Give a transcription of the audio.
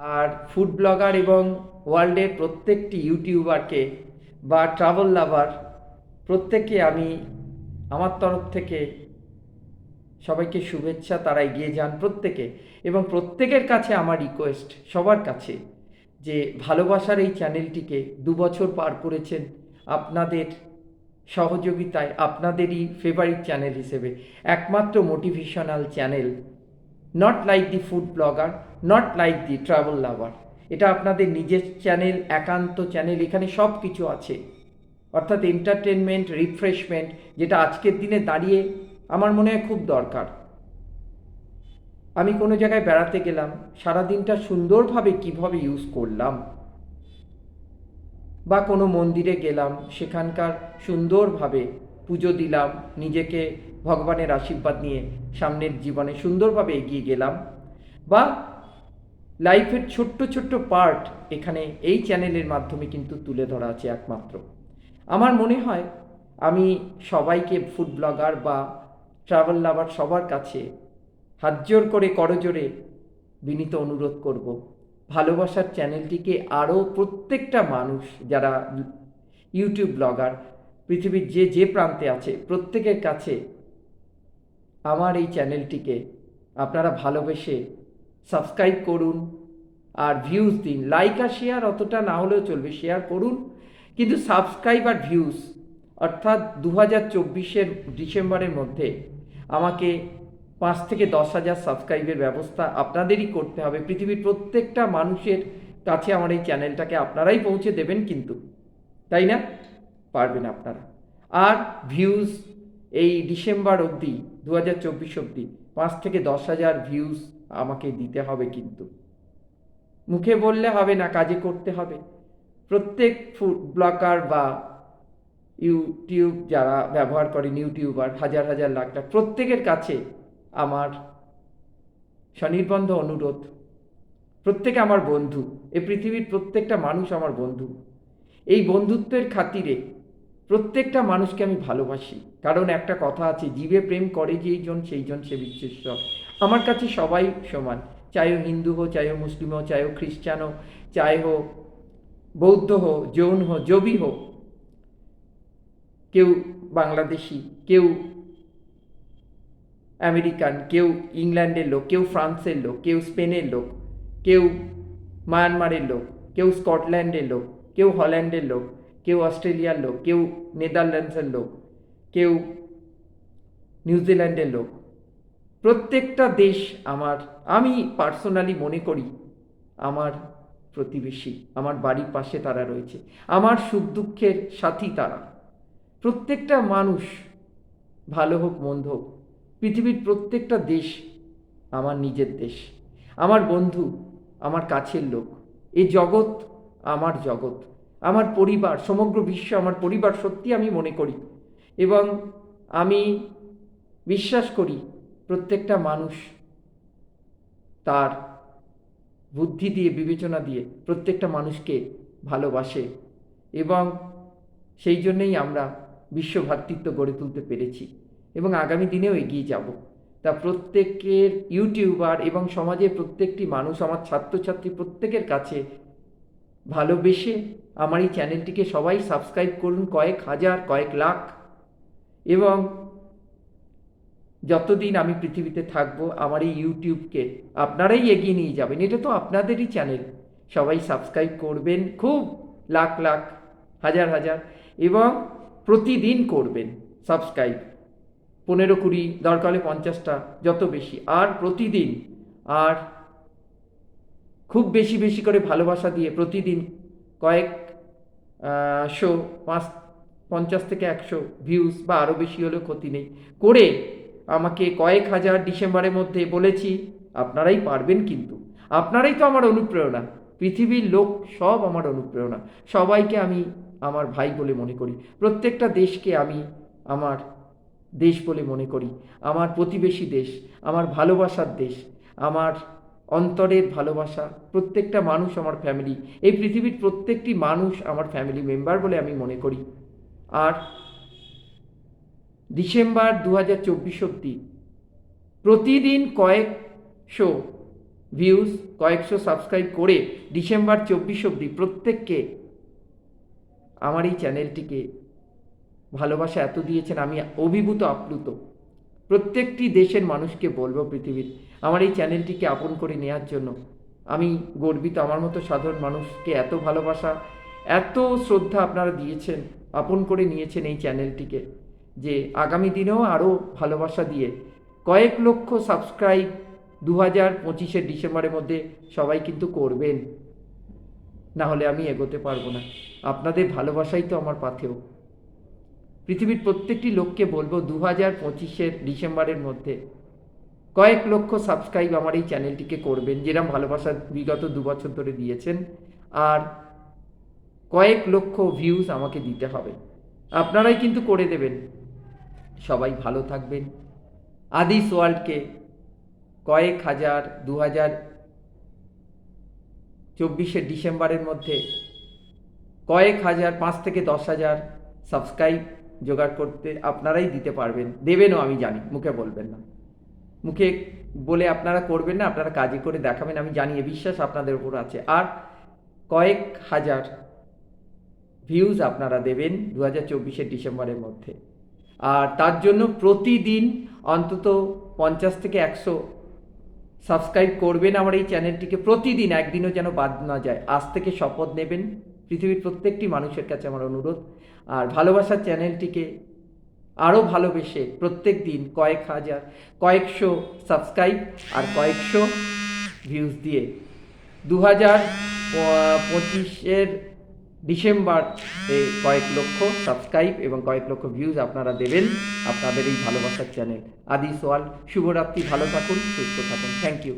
আর food blogger এবং ওয়ার্ল্ডের প্রত্যেকটি ইউটিউবারকে বা ট্রাভেল লাভার প্রত্যেককে আমি আমার তরফ থেকে সবাইকে শুভেচ্ছা, তারা এগিয়ে যান প্রত্যেকে। এবং প্রত্যেকের কাছে আমার রিকোয়েস্ট সবার কাছে যে ভালোবাসার এই চ্যানেলটিকে দু বছর পার করেছেন আপনাদের সহযোগিতায়, আপনাদেরই ফেভারিট চ্যানেল হিসেবে, একমাত্র motivational channel not like the food blogger not like the travel lover এটা আপনাদের নিজের চ্যানেল একান্ত চ্যানেল এখানে সব কিছু আছে। অর্থাৎ এন্টারটেনমেন্ট রিফ্রেশমেন্ট যেটা আজকের দিনে দাঁড়িয়ে আমার মনে হয় খুব দরকার। আমি কোনো জায়গায় বেড়াতে গেলাম, সারাদিনটা সুন্দরভাবে কীভাবে ইউজ করলাম, বা কোনো মন্দিরে গেলাম, সেখানকার সুন্দরভাবে পুজো দিলাম, নিজেকে ভগবানের আশীর্বাদ নিয়ে সামনের জীবনে সুন্দরভাবে এগিয়ে গেলাম। বা লাইফের ছোট্ট ছোট্ট পার্ট এখানে এই চ্যানেলের মাধ্যমে কিন্তু তুলে ধরা আছে একমাত্র। আমার মনে হয় আমি সবাইকে ফুড ব্লগার বা ট্রাভেল লাভার সবার কাছে হাত জোর করে করজোরে বিনীত অনুরোধ করব। ভালোবাসার চ্যানেলটিকে আরও প্রত্যেকটা মানুষ যারা ইউটিউব ব্লগার পৃথিবীর যে যে প্রান্তে আছে, প্রত্যেকের কাছে আমার এই চ্যানেলটিকে আপনারা ভালোবেসে সাবস্ক্রাইব করুন আর ভিউজ দিন। লাইক আর শেয়ার অতটা না হলেও চলবে শেয়ার করুন। কিন্তু সাবস্ক্রাইব আর ভিউজ অর্থাৎ দু হাজার চব্বিশের ডিসেম্বরের মধ্যে আমাকে পাঁচ থেকে দশ হাজার সাবস্ক্রাইবের ব্যবস্থা আপনাদেরই করতে হবে। পৃথিবীর প্রত্যেকটা মানুষের কাছে আমার এই চ্যানেলটাকে আপনারাই পৌঁছে দেবেন কিন্তু, তাই না? পারবেন আপনারা। আর ভিউজ এই ডিসেম্বর অবধি দু হাজার চব্বিশ অবধি, পাঁচ থেকে দশ হাজার ভিউজ আমাকে দিতে হবে কিন্তু। মুখে বললে হবে না, কাজে করতে হবে। প্রত্যেক ফুড ব্লগার বা ইউটিউব যারা ব্যবহার করেন ইউটিউবার হাজার হাজার লাখ লাখ, প্রত্যেকের কাছে আমার স্বনির্বন্ধ অনুরোধ, প্রত্যেকে আমার বন্ধু, এই পৃথিবীর প্রত্যেকটা মানুষ আমার বন্ধু। এই বন্ধুত্বের খাতিরে প্রত্যেকটা মানুষকে আমি ভালোবাসি। কারণ একটা কথা আছে, জীবে প্রেম করে যেই জন সেই জন সে বিশ্বশ্বর। আমার কাছে সবাই সমান। চাই হিন্দু হো চাই মুসলিম হো চাই খ্রিস্টান হো চাই হো বৌদ্ধ হো জৈন হো জবি হো কেউ বাংলাদেশি, কেউ আমেরিকান, কেউ ইংল্যান্ডের লোক, কেউ ফ্রান্সের লোক, কেউ স্পেনের লোক, কেউ মায়ানমারের লোক, কেউ স্কটল্যান্ডের লোক, কেউ হল্যান্ডের লোক। কেউ অস্ট্রেলিয়ার লোক, কেউ নেদারল্যান্ডসের লোক, কেউ নিউজিল্যান্ডের লোক। প্রত্যেকটা দেশ আমার, আমি পার্সোনালি মনে করি আমার প্রতিবেশী, আমার বাড়ির পাশে তারা রয়েছে, আমার সুখ দুঃখের সাথী তারা। প্রত্যেকটা মানুষ ভালো হোক, মন্দ হোক, পৃথিবীর প্রত্যেকটা দেশ আমার নিজের দেশ। আমার বন্ধু, আমার কাছের লোক এই জগৎ আমার জগৎ। আমার পরিবার, সমগ্র বিশ্ব আমার পরিবার সত্যি আমি মনে করি। এবং আমি বিশ্বাস করি প্রত্যেকটা মানুষ তার বুদ্ধি দিয়ে, বিবেচনা দিয়ে প্রত্যেকটা মানুষকে ভালোবাসে এবং সেই জন্যেই আমরা বিশ্ব ভ্রাতৃত্ব গড়ে তুলতে পেরেছি এবং আগামী দিনেও এগিয়ে যাব। তা প্রত্যেকের ইউটিউবার এবং সমাজের প্রত্যেকটি মানুষ, আমার ছাত্রছাত্রী প্রত্যেকের কাছে ভালোবেসে আমার এই চ্যানেলটিকে সবাই সাবস্ক্রাইব করুন কয়েক হাজার, কয়েক লাখ। এবং যতদিন আমি পৃথিবীতে থাকব, আমার এই ইউটিউবকে আপনারাই এগিয়ে নিয়ে যাবেন। এটা তো আপনাদেরই চ্যানেল। সবাই সাবস্ক্রাইব করবেন, খুব লাখ লাখ, হাজার হাজার। এবং প্রতিদিন করবেন সাবস্ক্রাইব। পনেরো কুড়ি, দরকার পঞ্চাশটা, যত বেশি। আর প্রতিদিন, আর খুব বেশি বেশি করে ভালোবাসা দিয়ে প্রতিদিন কয়েক শো, পাঁচ, পঞ্চাশ থেকে একশো ভিউজ বা আরও বেশি হলেও ক্ষতি নেই। করে আমাকে কয়েক হাজার ডিসেম্বরের মধ্যে বলেছি, আপনারাই পারবেন কিন্তু। আপনারাই তো আমার অনুপ্রেরণা। পৃথিবীর লোক সব আমার অনুপ্রেরণা। সবাইকে আমি আমার ভাই বলে মনে করি। প্রত্যেকটা দেশকে আমি আমার দেশ বলে মনে করি। আমার প্রতিবেশী দেশ, আমার ভালোবাসার দেশ, আমার অন্তরের ভালোবাসা, প্রত্যেকটা মানুষ আমার ফ্যামিলি এই পৃথিবীর প্রত্যেকটি মানুষ আমার ফ্যামিলি মেম্বার বলে আমি মনে করি। আর ডিসেম্বর দু হাজার চব্বিশ অব্দি প্রতিদিন কয়েকশো ভিউজ কয়েকশো সাবস্ক্রাইব করে ডিসেম্বর চব্বিশ অবধি প্রত্যেককে আমার এই চ্যানেলটিকে ভালোবাসা এত দিয়েছেন, আমি অভিভূত আপ্লুত। প্রত্যেকটি দেশের মানুষকে বলব পৃথিবীর। আমার এই চ্যানেলটিকে আপন করে নেওয়ার জন্য। আমি গর্বিত, আমার মতো সাধারণ মানুষকে এত ভালোবাসা, এত শ্রদ্ধা আপনারা দিয়েছেন, আপন করে নিয়েছেন এই চ্যানেলটিকে, যে আগামী দিনেও আরও ভালোবাসা দিয়ে কয়েক লক্ষ সাবস্ক্রাইব দু হাজার পঁচিশের ডিসেম্বরের মধ্যে সবাই কিন্তু করবেন। না হলে আমি এগোতে পারব না। আপনাদের ভালোবাসাই তো আমার পাথেও পৃথিবীর প্রত্যেকটি লোককে বলব দু হাজার পঁচিশের ডিসেম্বরের মধ্যে কয়েক লক্ষ সাবস্ক্রাইব আমার এই চ্যানেলটিকে করবেন যেরকম ভালোবাসা বিগত দু বছর ধরে দিয়েছেন, আর কয়েক লক্ষ ভিউজ আমাকে দিতে হবে। আপনারাই কিন্তু করে দেবেন। সবাই ভালো থাকবেন। আদিস ওয়ার্ল্ডকে কয়েক হাজার, দু হাজার চব্বিশে ডিসেম্বরের মধ্যে কয়েক হাজার, পাঁচ থেকে দশ হাজার সাবস্ক্রাইব জোগাড় করতে আপনারাই দিতে পারবেন। দেবেনও, আমি জানি, মুখে বলবেন না। মুখে বলে আপনারা করবেন না, আপনারা কাজে করে দেখাবেন, আমি জানি, এ বিশ্বাস আপনাদের উপর আছে। আর কয়েক হাজার ভিউজ আপনারা দেবেন দু হাজার চব্বিশের ডিসেম্বরের মধ্যে। আর তার জন্য প্রতিদিন অন্তত পঞ্চাশ থেকে একশো সাবস্ক্রাইব করবেন আমার এই চ্যানেলটিকে। প্রতিদিন, একদিনও যেন বাদ না যায়। আজ থেকে শপথ নেবেন। পৃথিবীর প্রত্যেকটি মানুষের কাছে আমার অনুরোধ। আর ভালোবাসার চ্যানেলটিকে আরও ভালোবেসে প্রত্যেক দিন কয়েক হাজার, কয়েকশো সাবস্ক্রাইব আর কয়েকশো ভিউজ দিয়ে দু হাজার পঁচিশের ডিসেম্বর কয়েক লক্ষ সাবস্ক্রাইব এবং কয়েক লক্ষ ভিউজ আপনারা দেবেন আপনাদের এই ভালোবাসার চ্যানেল। আদি সোয়াল শুভরাত্রি, ভালো থাকুন, সুস্থ থাকুন। Thank you